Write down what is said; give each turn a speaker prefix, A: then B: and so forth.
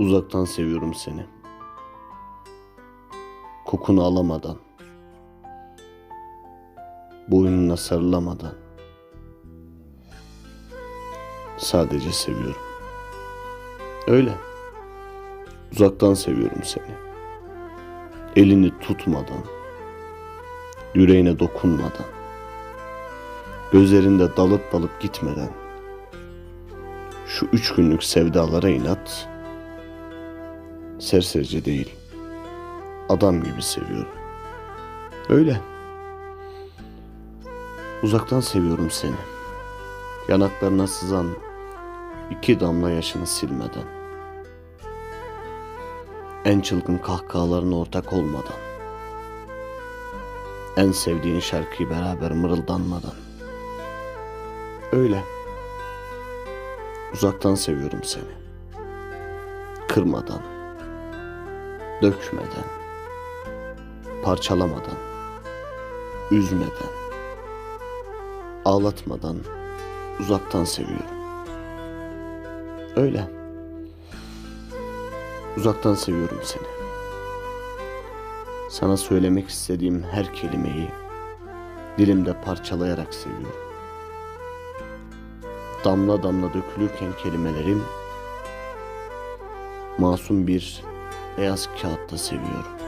A: Uzaktan seviyorum seni. Kokunu alamadan. Boynuna sarılamadan. Sadece seviyorum. Öyle. Uzaktan seviyorum seni. Elini tutmadan. Yüreğine dokunmadan. Gözlerinde dalıp dalıp gitmeden. Şu üç günlük sevdalara inat. Serserice değil. Adam gibi seviyorum. Öyle. Uzaktan seviyorum seni. Yanaklarına sızan iki damla yaşını silmeden. En çılgın kahkahalarına ortak olmadan. En sevdiğin şarkıyı beraber mırıldanmadan. Öyle. Uzaktan seviyorum seni. Kırmadan, dökmeden, parçalamadan, üzmeden, ağlatmadan uzaktan seviyorum. Öyle. Uzaktan seviyorum seni. Sana söylemek istediğim her kelimeyi dilimde parçalayarak seviyorum. Damla damla dökülürken kelimelerim masum bir beyaz kağıtta seviyorum.